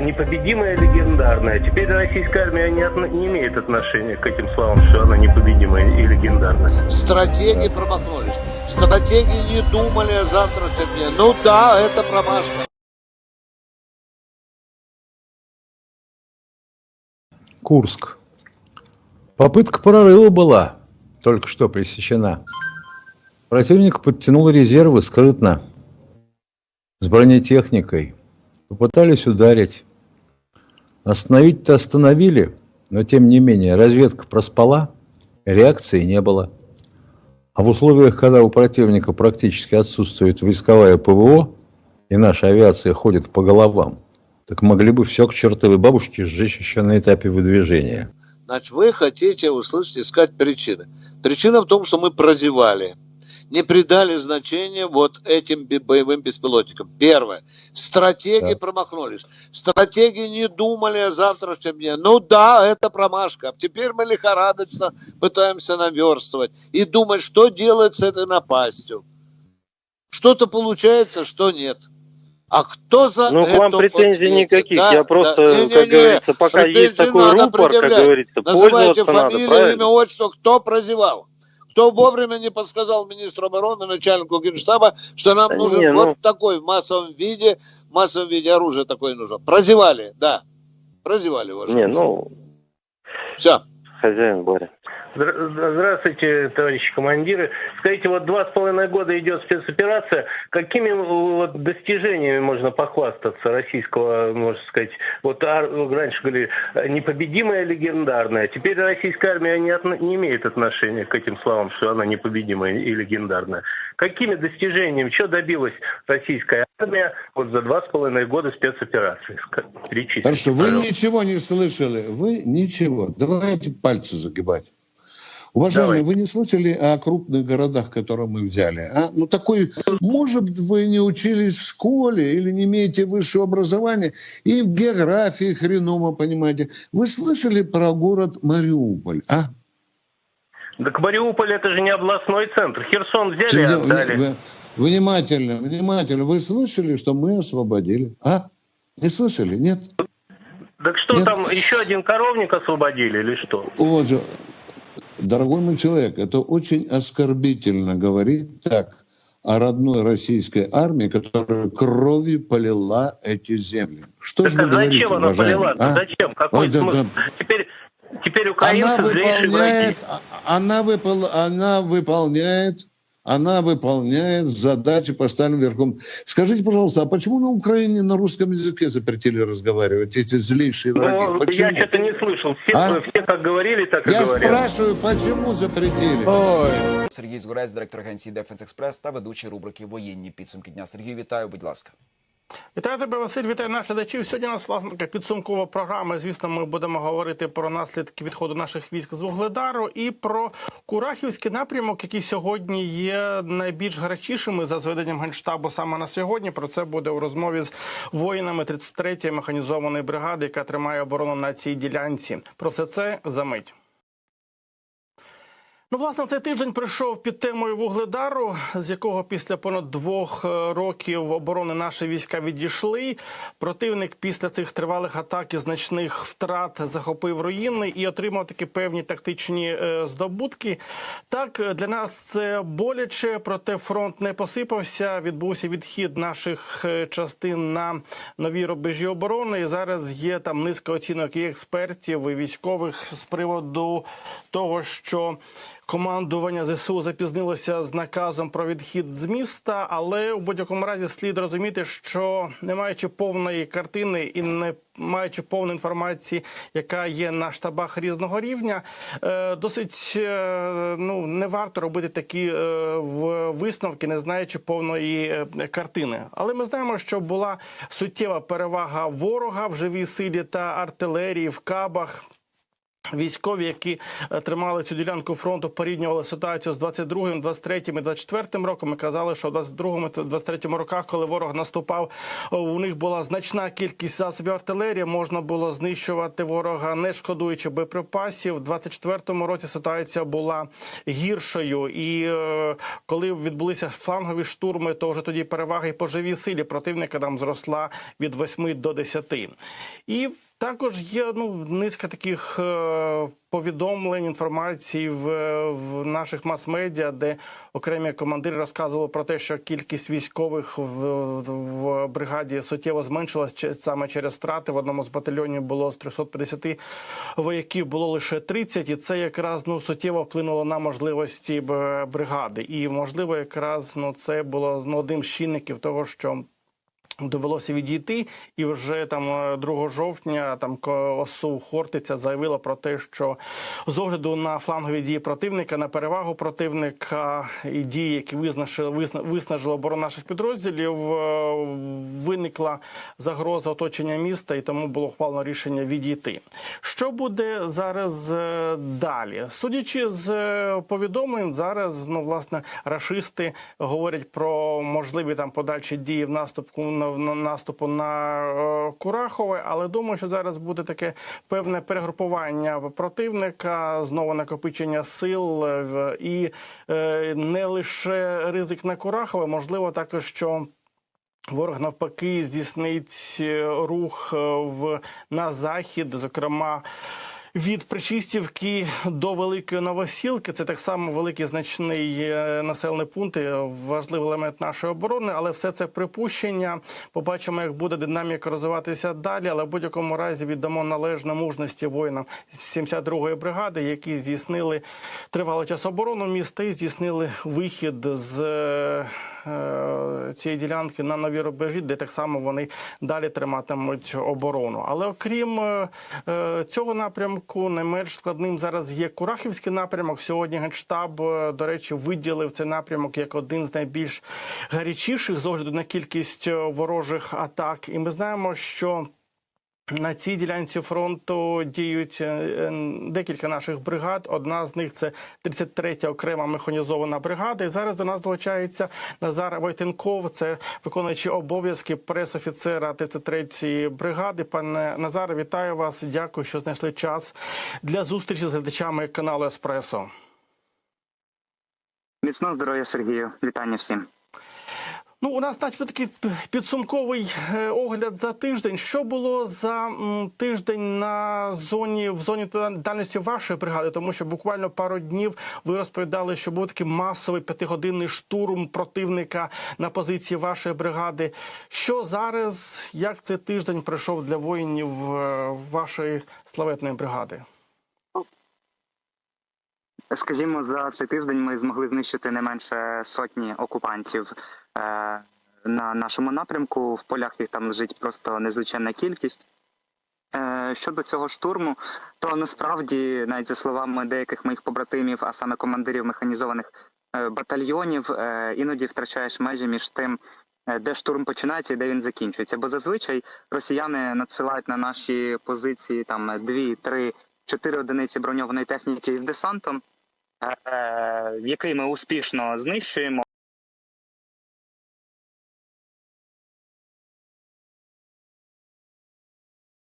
непобедимая, легендарная. Теперь российская армия не, отно- не имеет отношения к этим словам, что она непобедимая и легендарная. Стратеги промахнулись. Стратеги не думали о завтрашнем дне. Ну да, это промашка. Курск. Попытка прорыва была, только что пресечена. Противник подтянул резервы скрытно, с бронетехникой. Попытались ударить. Остановить-то остановили, но тем не менее разведка проспала, реакции не было. А в условиях, когда у противника практически отсутствует войсковая ПВО, и наша авиация ходит по головам, так могли бы все к чертовой бабушке сжечь еще на этапе выдвижения. Значит, вы хотите услышать, искать причины. Причина в том, что мы прозевали. Не придали значения вот этим боевым беспилотникам. Первое. Стратеги Да. промахнулись. Стратеги не думали о завтрашнем дне. Ну да, это промашка. Теперь мы лихорадочно пытаемся наверстывать и думать, что делать с этой напастью. Что-то получается, что нет. А кто за Ну, к вам претензий ответит? никаких. Да, Я просто, да. Не-не-не, как говорится, пока есть претензий такой надо рупор, как говорится, Называйте пользоваться надо, фамилию, правильно? имя, отчество, кто прозевал. Кто вовремя не подсказал министру обороны, начальнику генштаба, что нам Да нужен не, ну- вот такой в массовом виде, в массовом виде оружие такое нужно. Прозевали, да. Прозевали, ваше. Не, ну, Все. Хозяин Боря. Здравствуйте, товарищи командиры. Скажите, вот два с половиной года идет спецоперация. Какими вот достижениями можно похвастаться российского, можно сказать, вот раньше говорили, непобедимая, легендарная. Теперь российская армия не, отно- не имеет отношения к этим словам, что она непобедимая и легендарная. Какими достижениями, что добилась российская армия вот за два с половиной года спецоперации? Ска- Перечислите, Хорошо, вы пожалуйста. ничего не слышали. Вы ничего. Давайте пальцы загибать. Уважаемые, Давай. вы не слышали о крупных городах, которые мы взяли? А? Ну, такой, может, вы не учились в школе или не имеете высшего образования, и в географии хреново, понимаете. Вы слышали про город Мариуполь, а? Так Мариуполь это же не областной центр. Херсон взяли и Чем- отдали. вы- Внимательно, внимательно. Вы слышали, что мы освободили? А? Не слышали? Нет? Так что Нет. там, еще один коровник освободили или что? Вот же, дорогой мой человек, это очень оскорбительно говорить так о родной российской армии, которая кровью полила эти земли. Что Так же вы а говорите, зачем она полила? а? Зачем? Какой Ой, да, смысл? да. Теперь, теперь Она украинцы враги. выполняет, а- она, выпол- она выполняет, она выполняет задачи, поставленные верхом. Скажите, пожалуйста, а почему на Украине на русском языке запретили разговаривать эти злейшие враги? Ну, Почему? я что-то не слышал. Все, А? все как говорили, так и Я говорят. спрашиваю, почему запретили? Сергій Згурець, директор агенції Дефенс Експрес та ведучий рубрики Воєнні підсумки дня. Сергій, вітаю, будь ласка. Вітаю тебе, Василь, вітаю наших глядачів. Сьогодні у нас власне така підсумкова програма. Звісно, ми будемо говорити про наслідки відходу наших військ з Вугледару і про Курахівський напрямок, який сьогодні є найбільш гарячішими за зведенням генштабу саме на сьогодні. Про це буде у розмові з воїнами 33-ї механізованої бригади, яка тримає оборону на цій ділянці. Про все це за мить. Ну, власне, цей тиждень прийшов під темою Вугледару, з якого після понад двох е, років оборони наші війська відійшли. Противник після цих тривалих атак і значних втрат захопив руїни і отримав такі певні тактичні е, здобутки. Так е, для нас це боляче, проте фронт не посипався. Відбувся відхід наших частин на нові рубежі оборони. І зараз є там низка оцінок і експертів, і військових з приводу того, що Командування ЗСУ запізнилося з наказом про відхід з міста, але у будь-якому разі слід розуміти, що не маючи повної картини і не маючи повної інформації, яка є на штабах різного рівня, е, досить е, ну не варто робити такі е, висновки, не знаючи повної картини. Але ми знаємо, що була суттєва перевага ворога в живій силі та артилерії в кабах. Військові, які е, тримали цю ділянку фронту, порівнювали ситуацію з 22-м, 23-м і 24-м роком. І казали, що в 22-му та 23-му роках, коли ворог наступав, у них була значна кількість засобів артилерії. Можна було знищувати ворога, не шкодуючи боєприпасів. В 24-му році ситуація була гіршою. І е, коли відбулися флангові штурми, то вже тоді перевага і по живій силі противника там зросла від 8 до 10. І також є ну низка таких е, повідомлень, інформації в, в наших мас-медіа, де окремі командири розказували про те, що кількість військових в, в бригаді суттєво зменшилась саме через втрати. В одному з батальйонів було з 350 вояків було лише 30, і це якраз ну суттєво вплинуло на можливості бригади. І можливо, якраз ну це було ну, одним з чинників того, що. Довелося відійти, і вже там е, 2 жовтня там ОСУ Хортиця заявила про те, що з огляду на флангові дії противника, на перевагу противника і дії, які визнашили, висна- виснажили оборону наших підрозділів, е, виникла загроза оточення міста, і тому було ухвалено рішення відійти. Що буде зараз е, далі? Судячи з е, повідомлень, зараз ну власне рашисти говорять про можливі там подальші дії в наступку на, на наступу на е, Курахове, але думаю, що зараз буде таке певне перегрупування противника, знову накопичення сил е, і е, не лише ризик на Курахове, можливо, також що. Ворог навпаки здійснить рух в на захід, зокрема. Від Причистівки до Великої Новосілки це так само великий значний е, населений пункт, важливий елемент нашої оборони, але все це припущення. Побачимо, як буде динаміка розвиватися далі. Але в будь-якому разі віддамо належне мужності воїнам 72-ї бригади, які здійснили тривалий час оборону міста і здійснили вихід з е, е, цієї ділянки на нові рубежі, де так само вони далі триматимуть оборону. Але окрім цього напрямку, не менш складним зараз є Курахівський напрямок. Сьогодні генштаб, е, до речі, виділив цей напрямок як один з найбільш гарячіших з огляду на кількість е, ворожих атак. І ми знаємо, що на цій ділянці фронту діють е, е, декілька наших бригад. Одна з них це 33-я окрема механізована бригада. І зараз до нас долучається Назар Войтенков, це виконуючий обов'язки пресофіцера 33-ї бригади. Пане Назаре, вітаю вас. Дякую, що знайшли час для зустрічі з глядачами каналу Еспресо. Міцного здоров'я, Сергію. Вітання всім. Ну, у нас начебто такий підсумковий е, огляд за тиждень. Що було за тиждень на зоні в зоні відповідальності вашої бригади? Тому що буквально пару днів ви розповідали, що був такий масовий п'ятигодинний штурм противника на позиції вашої бригади. Що зараз, як цей тиждень пройшов для воїнів е, вашої славетної бригади? Скажімо, за цей тиждень ми змогли знищити не менше сотні окупантів е, на нашому напрямку. В полях їх там лежить просто незвичайна кількість. Е, щодо цього штурму, то насправді, навіть за словами деяких моїх побратимів, а саме командирів механізованих е, батальйонів, іноді втрачаєш межі між тим, де штурм починається і де він закінчується. Бо зазвичай росіяни надсилають на наші позиції там дві, три, чотири одиниці броньованої техніки з десантом, який ми успішно знищуємо.